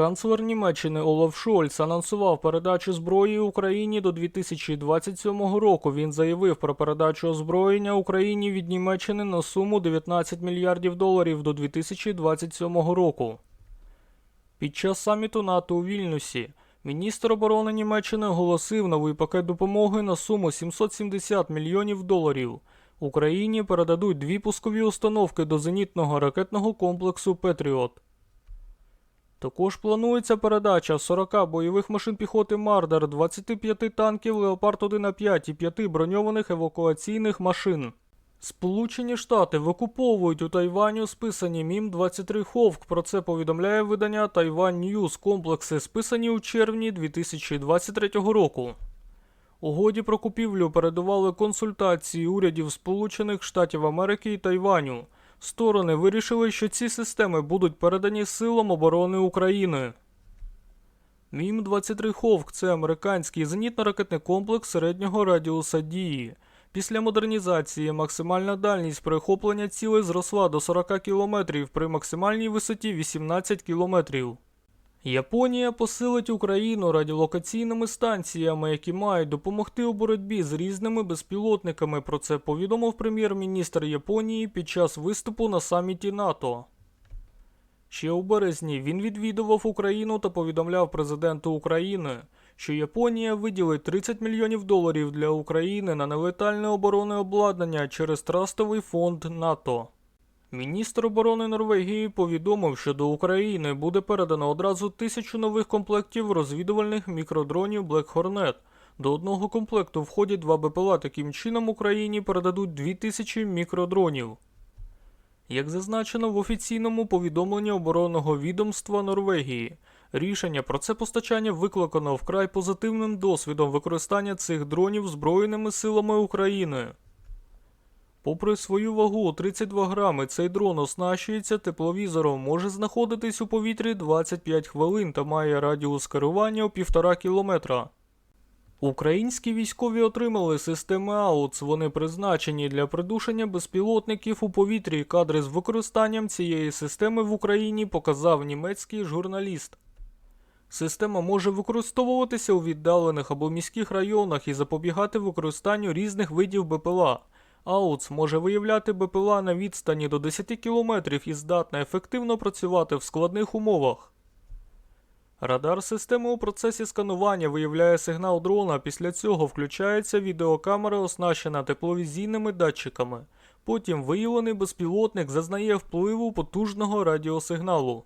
Канцлер Німеччини Олаф Шольц анонсував передачу зброї Україні до 2027 року. Він заявив про передачу озброєння Україні від Німеччини на суму 19 мільярдів доларів до 2027 року. Під час саміту НАТО у Вільнюсі міністр оборони Німеччини оголосив новий пакет допомоги на суму 770 мільйонів доларів. Україні передадуть дві пускові установки до зенітного ракетного комплексу Петріот. Також планується передача 40 бойових машин піхоти Мардер, 25 танків Леопард 1 а 5 і 5 броньованих евакуаційних машин. Сполучені Штати викуповують у Тайваню списані Мім-23 Ховк. Про це повідомляє видання Тайвань Ньюз. Комплекси списані у червні 2023 року. Угоді про купівлю передували консультації урядів Сполучених Штатів Америки і Тайваню. Сторони вирішили, що ці системи будуть передані силам оборони України. Мім-23 Ховк це американський зенітно-ракетний комплекс середнього радіуса дії. Після модернізації максимальна дальність перехоплення цілей зросла до 40 км при максимальній висоті 18 км. Японія посилить Україну радіолокаційними станціями, які мають допомогти у боротьбі з різними безпілотниками. Про це повідомив прем'єр-міністр Японії під час виступу на саміті НАТО. Ще у березні він відвідував Україну та повідомляв президенту України, що Японія виділить 30 мільйонів доларів для України на нелетальне оборонне обладнання через трастовий фонд НАТО. Міністр оборони Норвегії повідомив, що до України буде передано одразу тисячу нових комплектів розвідувальних мікродронів Black Hornet. До одного комплекту входять два БПЛА. Таким чином Україні передадуть 2000 мікродронів. Як зазначено в офіційному повідомленні оборонного відомства Норвегії, рішення про це постачання викликано вкрай позитивним досвідом використання цих дронів Збройними силами України. Попри свою вагу у 32 грами, цей дрон оснащується тепловізором, може знаходитись у повітрі 25 хвилин та має радіус керування у 1,5 кілометра. Українські військові отримали системи АУЦ. Вони призначені для придушення безпілотників у повітрі. Кадри з використанням цієї системи в Україні показав німецький журналіст. Система може використовуватися у віддалених або міських районах і запобігати використанню різних видів БПЛА. АУЦ може виявляти БПЛА на відстані до 10 км і здатна ефективно працювати в складних умовах. Радар системи у процесі сканування виявляє сигнал дрона, після цього включається відеокамера, оснащена тепловізійними датчиками. Потім виявлений безпілотник зазнає впливу потужного радіосигналу.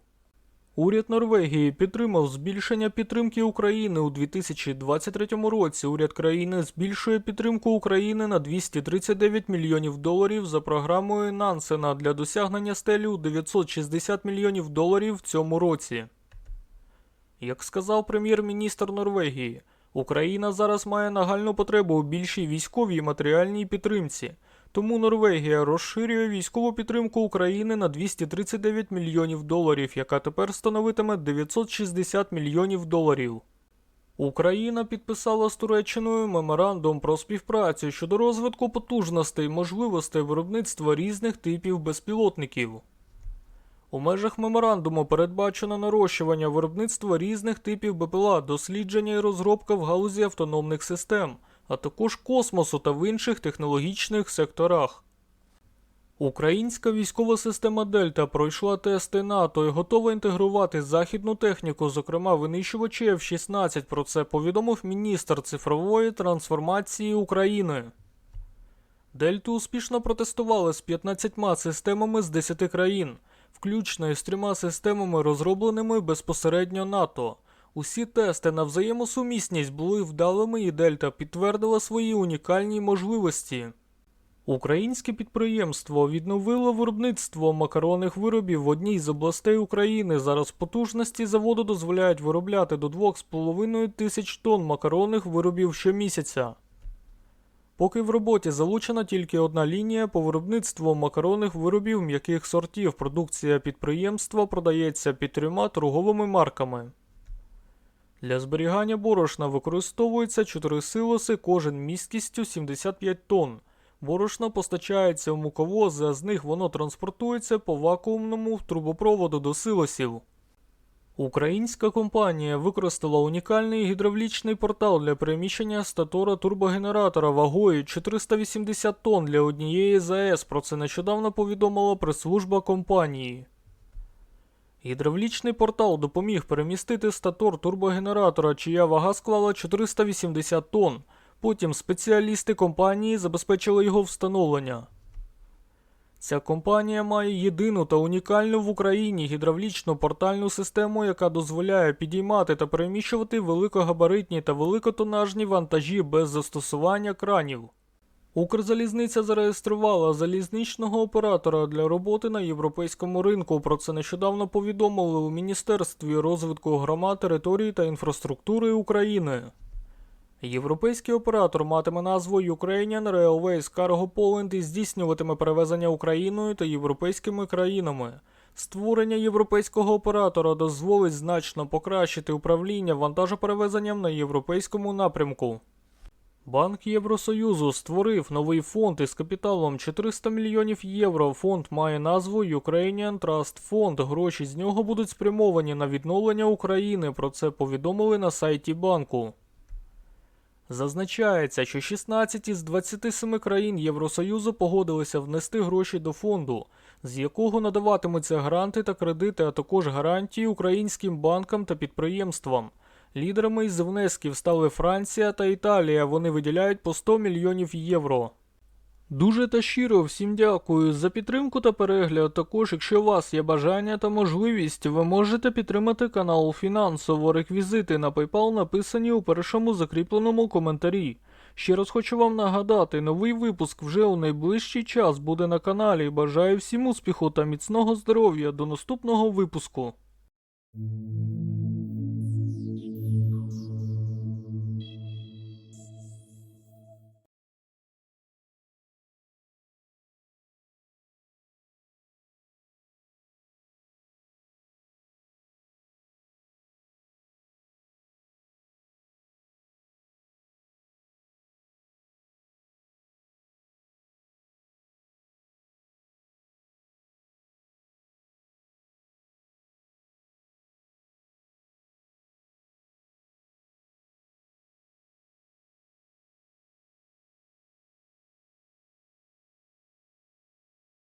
Уряд Норвегії підтримав збільшення підтримки України у 2023 році. Уряд країни збільшує підтримку України на 239 мільйонів доларів за програмою Нансена для досягнення стелі у 960 мільйонів доларів в цьому році. Як сказав прем'єр-міністр Норвегії, Україна зараз має нагальну потребу у більшій військовій і матеріальній підтримці. Тому Норвегія розширює військову підтримку України на 239 мільйонів доларів, яка тепер становитиме 960 мільйонів доларів. Україна підписала з Туреччиною меморандум про співпрацю щодо розвитку потужностей можливостей виробництва різних типів безпілотників. У межах меморандуму передбачено нарощування виробництва різних типів БПЛА, дослідження і розробка в галузі автономних систем, а також космосу та в інших технологічних секторах. Українська військова система Дельта пройшла тести НАТО і готова інтегрувати західну техніку, зокрема винищувачі F-16. Про це повідомив міністр цифрової трансформації України. Дельту успішно протестували з 15 системами з 10 країн, включно із трьома системами, розробленими безпосередньо НАТО. Усі тести на взаємосумісність були вдалими і Дельта підтвердила свої унікальні можливості. Українське підприємство відновило виробництво макаронних виробів в одній з областей України. Зараз потужності заводу дозволяють виробляти до 2,5 тисяч тонн макаронних виробів щомісяця. Поки в роботі залучена тільки одна лінія по виробництву макаронних виробів м'яких сортів, продукція підприємства продається під трьома торговими марками. Для зберігання борошна використовуються 4 силоси, кожен місткістю 75 тонн. Борошно постачається в муковози, а з них воно транспортується по вакуумному трубопроводу до силосів. Українська компанія використала унікальний гідравлічний портал для переміщення статора турбогенератора вагою 480 тонн для однієї ЗАЕС. Про це нещодавно повідомила прес-служба компанії. Гідравлічний портал допоміг перемістити статор турбогенератора, чия вага склала 480 тонн. Потім спеціалісти компанії забезпечили його встановлення. Ця компанія має єдину та унікальну в Україні гідравлічну портальну систему, яка дозволяє підіймати та переміщувати великогабаритні та великотонажні вантажі без застосування кранів. Укрзалізниця зареєструвала залізничного оператора для роботи на європейському ринку. Про це нещодавно повідомили у Міністерстві розвитку громад, територій та інфраструктури України. Європейський оператор матиме назву Ukrainian Railways Cargo Poland і здійснюватиме перевезення Україною та європейськими країнами. Створення європейського оператора дозволить значно покращити управління вантажоперевезенням на європейському напрямку. Банк Євросоюзу створив новий фонд із капіталом 400 мільйонів євро. Фонд має назву Ukrainian Trust Fund. Гроші з нього будуть спрямовані на відновлення України. Про це повідомили на сайті банку. Зазначається, що 16 із 27 країн Євросоюзу погодилися внести гроші до фонду, з якого надаватимуться гранти та кредити, а також гарантії українським банкам та підприємствам. Лідерами із внесків стали Франція та Італія. Вони виділяють по 100 мільйонів євро. Дуже та щиро всім дякую за підтримку та перегляд. Також, якщо у вас є бажання та можливість, ви можете підтримати канал фінансово. Реквізити на PayPal написані у першому закріпленому коментарі. Ще раз хочу вам нагадати, новий випуск вже у найближчий час буде на каналі. Бажаю всім успіху та міцного здоров'я. До наступного випуску.